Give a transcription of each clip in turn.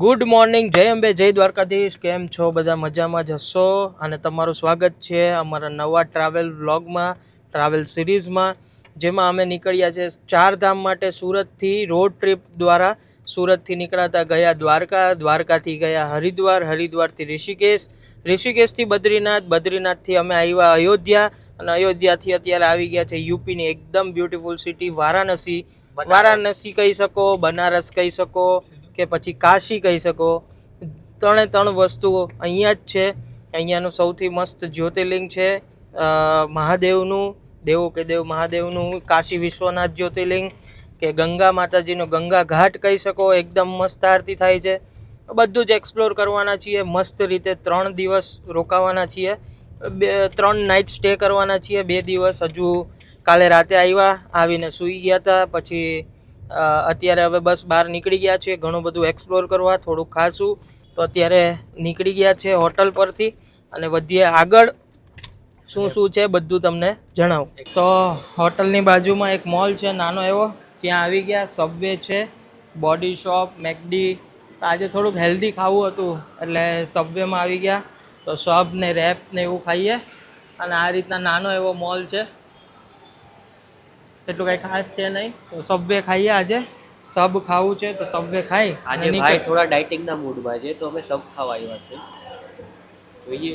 Good morning જય અંબે જય દ્વારકાધીશ. કેમ છો? બધા મજામાં જ હશો? અને તમારું સ્વાગત છે અમારા નવા ટ્રાવેલ વ્લોગમાં ટ્રાવેલ સિરીઝમાં જેમાં અમે નીકળ્યા છે ચાર ધામ માટે સુરતથી રોડ ટ્રીપ દ્વારા. સુરતથી નીકળાતા ગયા દ્વારકા દ્વારકાથી ગયા હરિદ્વાર હરિદ્વારથી ઋષિકેશ. ઋષિકેશથી બદ્રીનાથ બદ્રીનાથથી અમે આવ્યા અયોધ્યા. અને અયોધ્યાથી અત્યારે આવી ગયા છે યુપીની એકદમ બ્યુટીફુલ સિટી વારાણસી. વારાણસી કહી શકો બનારસ કહી શકો કે પછી કાશી કહી શકો. ત્રણે ત્રણ વસ્તુઓ અહીંયા જ છે. અહીંયાનું સૌથી મસ્ત જ્યોતિર્લિંગ છે. મહાદેવનું, દેવો કે દેવ મહાદેવનું કાશી વિશ્વનાથ જ્યોતિર્લિંગ કે ગંગા માતાજીનો ગંગા ઘાટ કહી શકો. એકદમ મસ્ત આરતી થાય છે. બધું જ એક્સપ્લોર કરવાના છીએ. મસ્ત રીતે ત્રણ દિવસ રોકાવાના છીએ. બે, ત્રણ નાઇટ સ્ટે કરવાના છીએ. બે દિવસ હજુ કાલે રાતે આવ્યા, આવીને સૂઈ ગયા હતા. પછી અત્યારે હવે બસ બહાર નીકળી ગયા છે ઘણું બધું એક્સપ્લોર કરવા થોડુંક ખાસું. તો અત્યારે નીકળી ગયા છે હોટલ પરથી અને વધીએ આગળ. શું શું છે બધું તમને જણાવું. તો હોટલની બાજુમાં એક મોલ છે નાનો એવો. ત્યાં આવી ગયા સબવે છે બોડી શોપ મેકડી આજે થોડુંક હેલ્ધી ખાવું હતું એટલે સબવેમાં આવી ગયા. તો સબ ને રેપ ને એવું ખાઈએ. અને આ રીતના નાનો એવો મોલ છે. એટલું કાંઈ ખાસ છે નહીં. તો સબવે ખાઈએ આજે. સબ ખાવું છે તો સબવે ખાઈ. આજે ભાઈ થોડા ડાયટિંગના મૂડમાં છે તો અમે સબ ખાવા આવ્યા છે. જોઈએ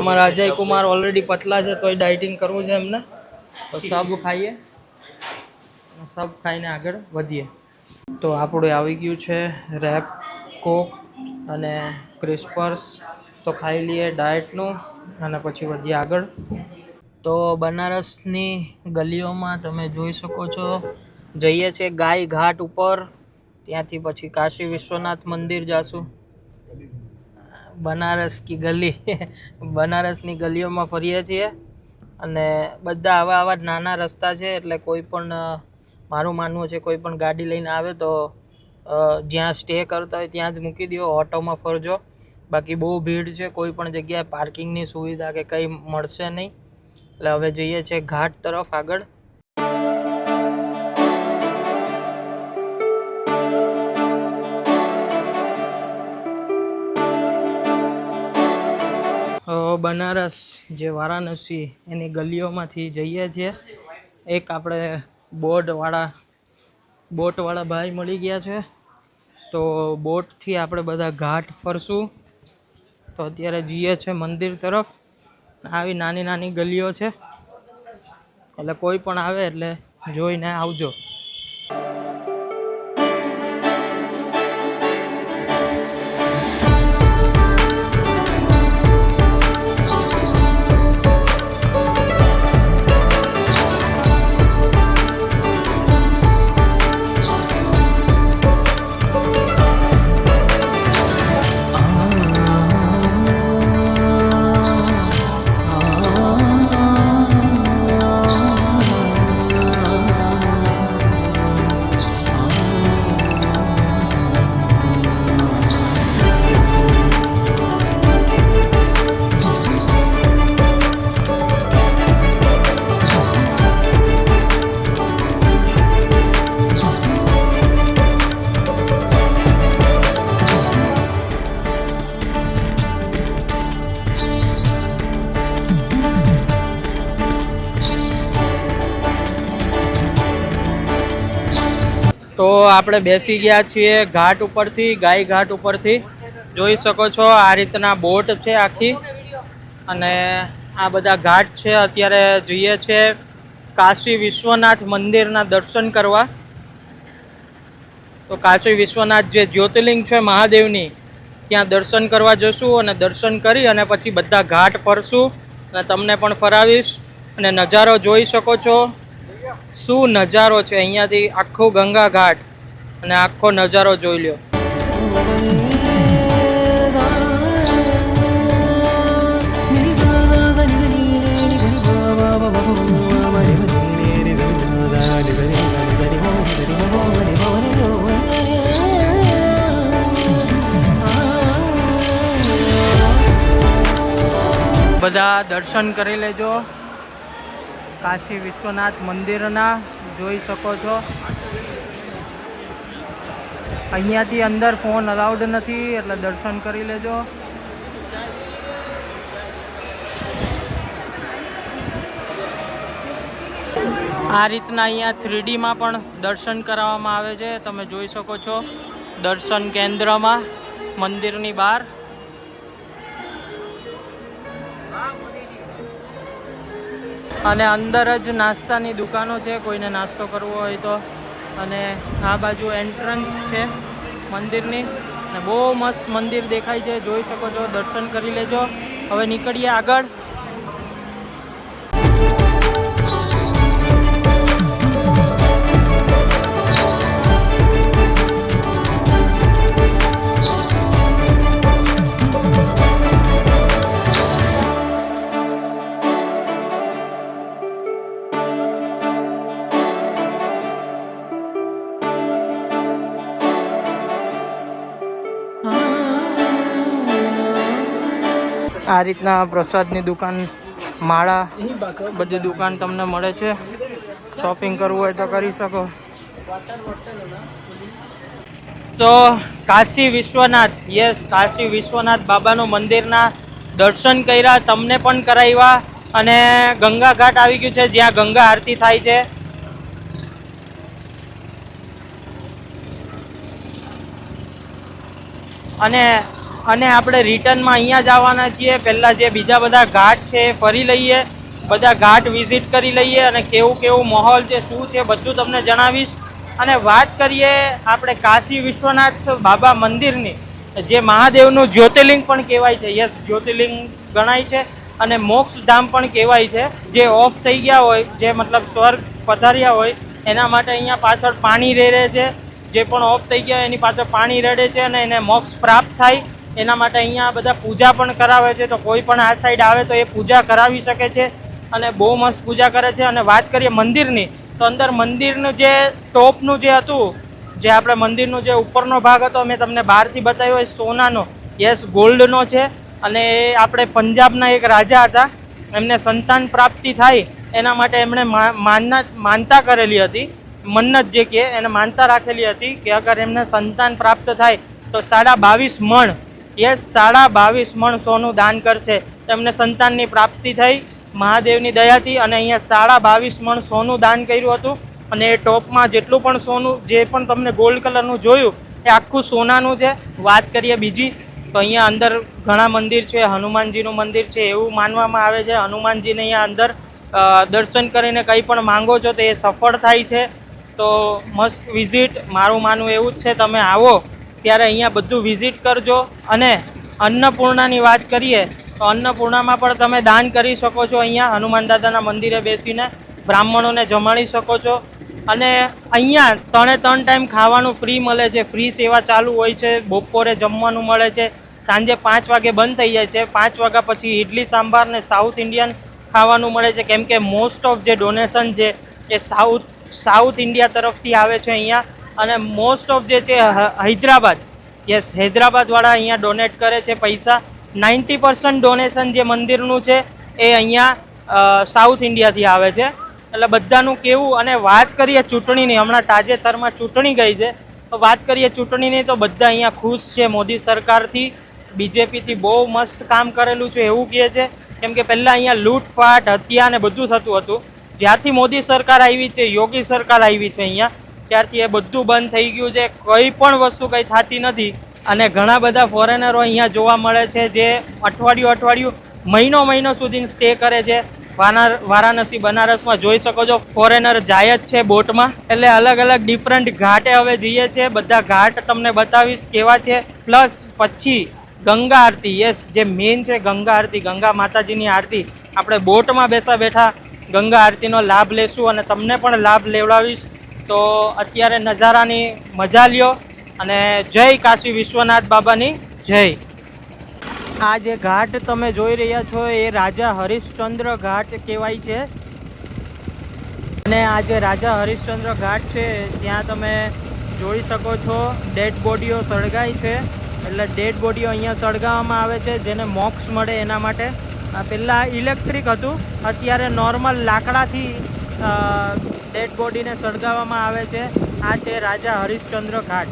અમારા અજય કુમાર ઓલરેડી પતલા છે તોય ડાયટિંગ કરવું છે એમને. તો સબ ખાઈએ. સબ ખાઈને આગળ વધીએ. તો આપણું આવી ગયું છે રેપ કોક અને ક્રિસ્પર્સ. તો ખાઈ લઈએ ડાયટનું અને પછી વધીએ આગળ. તો બનારસની ગલીઓમાં તમે જોઈ શકો છો. જઈએ છીએ ગાય ઘાટ ઉપર. ત્યાંથી પછી કાશી વિશ્વનાથ મંદિર જાશું. બનારસ કી ગલી. બનારસની ગલીઓમાં ફરીએ છીએ. અને બધા આવા આવા નાના રસ્તા છે, એટલે કોઈ પણ મારું માનવું છે કોઈ પણ ગાડી લઈને આવે તો જ્યાં સ્ટે કરતા હોય ત્યાં જ મૂકી દો, ઓટોમાં ફરજો. બાકી બહુ ભીડ છે, કોઈ પણ જગ્યાએ પાર્કિંગની સુવિધા કે કંઈ મળશે નહીં. એટલે હવે જઈએ છીએ ઘાટ તરફ આગળ. બનારસ જે વારાણસી એની ગલીઓમાંથી જઈએ છીએ. એક આપણે બોટવાળા બોટવાળા ભાઈ મળી ગયા છે. તો બોટથી આપણે બધા ઘાટ ફરશું. તો અત્યારે જઈએ છે મંદિર તરફ. આવી નાની નાની ગલીઓ છે. એટલે કોઈ પણ આવે એટલે જોઈને આવજો. આપણે બેસી ગયા છીએ ઘાટ ઉપરથી, ગાય ઘાટ ઉપરથી. જોઈ શકો છો આ રીતના બોટ છે આખી. અને આ બધા ઘાટ છે. અત્યારે જઈએ છે કાશી વિશ્વનાથ મંદિરના દર્શન કરવા. તો કાશી વિશ્વનાથ જે જ્યોતિર્લિંગ છે મહાદેવની, ત્યાં દર્શન કરવા જશું અને દર્શન કરી અને પછી બધા ઘાટ ફરશું. અને તમને પણ ફરાવીશ. અને નજારો જોઈ શકો છો. શું નજારો છે? અહીંયાથી આખો ગંગા ઘાટ અને આખો નજારો જોઈ લ્યો. બધા દર્શન કરી લેજો. કાશી વિશ્વનાથ મંદિરના જોઈ શકો છો. અહીંયાથી અંદર ફોન અલાઉડ નથી, એટલે દર્શન કરી લેજો. આ રીતના અહીંયા થ્રીડીમાં પણ દર્શન કરાવવામાં આવે છે. તમે જોઈ શકો છો દર્શન કેન્દ્રમાં મંદિરની બહાર. અને અંદર જ નાસ્તાની દુકાનો છે, કોઈને નાસ્તો કરવો હોય તો. અને આ બાજુ એન્ટ્રન્સ છે મંદિરની. અને બહુ મસ્ત મંદિર દેખાય છે, જોઈ શકો છો, દર્શન કરી લેજો. હવે નીકળીએ આગળ. આ રીતના પ્રસાદની દુકાન, માળા, બધી દુકાન તમને મળે છે. શોપિંગ કરવું હોય તો કરી શકો. તો કાશી વિશ્વનાથ યસ કાશી વિશ્વનાથ બાબાનું મંદિરના દર્શન કર્યા, તમને પણ કરાવ્યા અને ગંગા ઘાટ આવી ગયું છે, જ્યાં ગંગા આરતી થાય છે. અને અને આપણે રિટર્નમાં અહીંયા જ આવવાના છીએ. પહેલાં જે બીજા બધા ઘાટ છે, ફરી લઈએ. બધા ઘાટ વિઝિટ કરી લઈએ અને કેવું કેવું માહોલ છે, શું છે બધું તમને જણાવીશ. અને વાત કરીએ આપણે કાશી વિશ્વનાથ બાબા મંદિરની. જે મહાદેવનું જ્યોતિર્લિંગ પણ કહેવાય છે. યસ, જ્યોતિર્લિંગ ગણાય છે. અને મોક્ષધામ પણ કહેવાય છે. જે ઓફ થઈ ગયા હોય, જે મતલબ સ્વર્ગ પધાર્યા હોય, એના માટે અહીંયા પાછળ પાણી રહે છે. જે પણ ઓફ થઈ ગયા એની પાછળ પાણી રેડે છે અને એને મોક્ષ પ્રાપ્ત થાય. એના માટે અહીંયા બધા પૂજા પણ કરાવે છે. તો કોઈ પણ આ સાઈડ આવે તો એ પૂજા કરાવી શકે છે અને બહુ મસ્ત પૂજા કરે છે. અને વાત કરીએ મંદિરની, તો અંદર મંદિરનું જે ટોપનું જે હતું, જે આપણે મંદિરનો જે ઉપરનો ભાગ હતો, મેં તમને બહારથી બતાવ્યો, એ સોનાનો, યસ, ગોલ્ડનો છે. અને એ આપણે પંજાબના એક રાજા હતા. એમને સંતાન પ્રાપ્તિ થાય, એના માટે એમણે માનના, માનતા કરેલી હતી. મન્નત જે કે, એને માનતા રાખેલી હતી કે અગર એમને સંતાન પ્રાપ્ત થાય, તો સાડા બાવીસ મણ યસ, સાડા બાવીસ મણ સોનું દાન કરશે. તેમને સંતાનની પ્રાપ્તિ થઈ, મહાદેવની દયાથી અને અહીંયા સાડા બાવીસ મણ સોનું દાન કર્યું હતું. અને એ ટોપમાં જેટલું પણ સોનું, જે પણ તમને ગોલ્ડ કલરનું જોયું, એ આખું સોનાનું છે. વાત કરીએ બીજી, તો અહીંયા અંદર ઘણા મંદિર છે, હનુમાનજીનું મંદિર છે, એવું માનવામાં આવે છે. હનુમાનજીને અહીંયા અંદર દર્શન કરીને કંઈ પણ માંગો છો તો એ સફળ થાય છે. તો મસ્ત વિઝિટ મારું માનવું એવું જ છે, તમે આવો. ત્યારે અહીંયા બધું વિઝિટ કરજો અને અન્નપૂર્ણાની વાત કરીએ, તો અન્નપૂર્ણામાં પણ તમે દાન કરી શકો છો અહીંયા, હનુમાન દાદાના મંદિરે બેસીને, બ્રાહ્મણોને જમાડી શકો છો. અને અહીંયા ત્રણે ત્રણ ટાઈમ ખાવાનું ફ્રી મળે છે ફ્રી સેવા ચાલુ હોય છે, બપોરે જમવાનું મળે છે, સાંજે પાંચ વાગે બંધ થઈ જાય છે, પાંચ વાગ્યા પછી ઇડલી સાંભાર ને સાઉથ ઇન્ડિયન ખાવાનું મળે છે. કેમ કે મોસ્ટ ઓફ જે ડોનેશન છે, એ સાઉથ સાઉથ ઇન્ડિયા તરફથી આવે છે અહીંયા. અને મોસ્ટ ઓફ જે છે હૈદરાબાદ. યસ હૈદરાબાદવાળા અહીંયા ડોનેટ કરે છે પૈસા. નાઇન્ટી પર્સન્ટ ડોનેશન જે મંદિરનું છે, એ અહીંયા સાઉથ ઇન્ડિયાથી આવે છે. એટલે બધાનું કેવું, અને વાત કરીએ ચૂંટણીની, હમણાં તાજેતરમાં ચૂંટણી ગઈ છે. તો વાત કરીએ ચૂંટણીની, તો બધા અહીંયા ખુશ છે, મોદી સરકારથી. બીજેપીથી બહુ મસ્ત કામ કરેલું છે, એવું કહે છે. કેમ કે પહેલાં અહીંયા લૂંટફાટ, હત્યા ને બધું થતું હતું. જ્યારથી મોદી સરકાર આવી છે, યોગી સરકાર આવી છે અહીંયા. ત્યારથી એ બધું બંધ થઈ ગયું છે. કોઈ પણ વસ્તુ કંઈ થતી નથી. અને ઘણા બધા ફોરેનરો અહીંયા જોવા મળે છે જે અઠવાડિયું અઠવાડિયું, મહિનો મહિનો સુધી સ્ટે કરે છે. વાના વારાણસી, બનારસમાં જોઈ શકો છો ફોરેનર જાય જ છે બોટમાં. એટલે અલગ અલગ ડિફરન્ટ ઘાટે હવે જઈએ છે. બધા ઘાટ તમને બતાવીશ કેવા છે. પ્લસ પછી ગંગા આરતી. યસ જે મેઇન છે ગંગા આરતી, ગંગા માતાજીની આરતી. આપણે બોટમાં બેસા બેઠા ગંગા આરતીનો લાભ લેશું અને તમને પણ લાભ લેવડાવીશ. તો અત્યારે નજારાની મજા લ્યો અને જય કાશી વિશ્વનાથ બાબાની જય. આ જે ઘાટ તમે જોઈ રહ્યા છો એ રાજા હરિશ્ચંદ્ર ઘાટ કહેવાય છે. અને આ જે રાજા હરિશ્ચંદ્ર ઘાટ છે, ત્યાં તમે જોઈ શકો છો, ડેડ બોડીઓ સળગાય છે. એટલે ડેડ બોડીઓ અહીંયા સળગાવવામાં આવે છે, જેને મોક્ષ મળે એના માટે. પહેલાં ઇલેક્ટ્રિક હતું, અત્યારે નોર્મલ લાકડાથી ડેડ બોડીને સળગાવવામાં આવે છે. આ છે રાજા હરિશ્ચંદ્ર ઘાટ.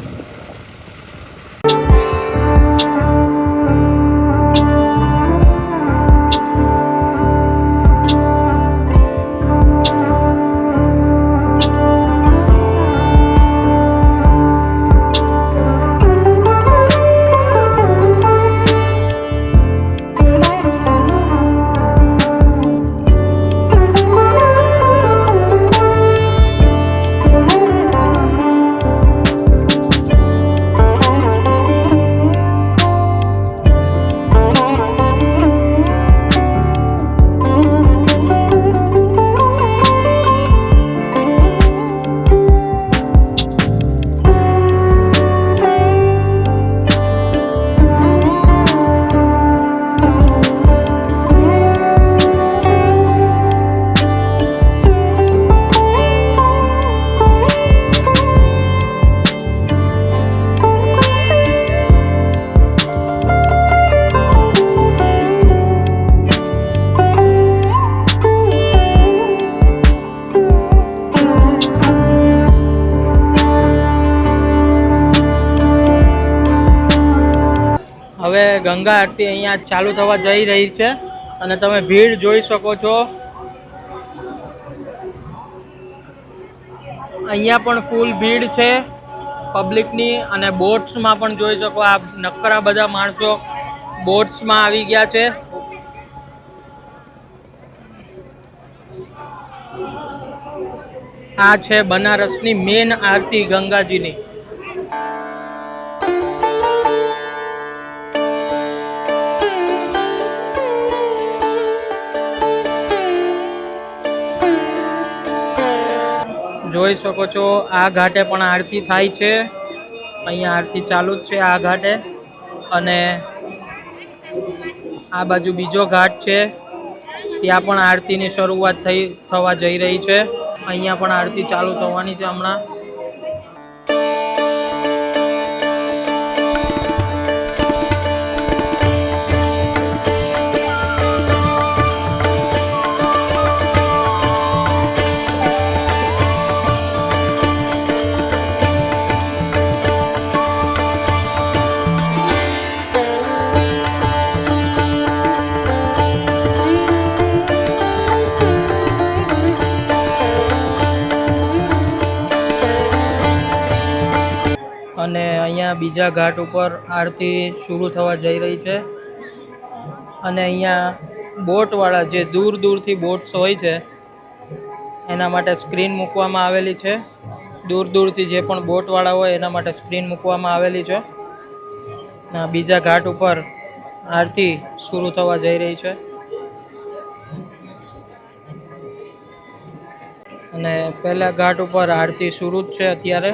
હવે ગંગા આરતી અહીંયા ચાલુ થવા જઈ રહી છે અને તમે ભીડ જોઈ શકો છો. અહીંયા પણ ફૂલ ભીડ છે. પબ્લિકની અને બોટ્સમાં પણ જોઈ શકો આ નકરા બધા માણસો બોટ્સમાં આવી ગયા છે. આ છે બનારસની મેન આરતી ગંગાજીની. જોઈ શકો છો, આ ઘાટે પણ આરતી થાય છે. અહીંયા આરતી ચાલુ જ છે આ ઘાટે. અને આ બાજુ બીજો ઘાટ છે. ત્યાં પણ આરતીની શરૂઆત થઈ, થવા જઈ રહી છે. અહીંયા પણ આરતી ચાલુ થવાની છે હમણાં. અહીંયા ઘાટ ઉપર આરતી શરૂ થવા જઈ રહી છે. અને અહીંયા બોટવાળા જે દૂર દૂરથી બોટ્સ હોય છે, એના માટે સ્ક્રીન મૂકવામાં આવેલી છે. દૂર દૂરથી જે પણ બોટવાળા હોય એના માટે સ્ક્રીન મૂકવામાં આવેલી છે. બીજા ઘાટ ઉપર આરતી શરૂ થવા જઈ રહી છે. અને પહેલા ઘાટ ઉપર આરતી શરૂ જ છે અત્યારે.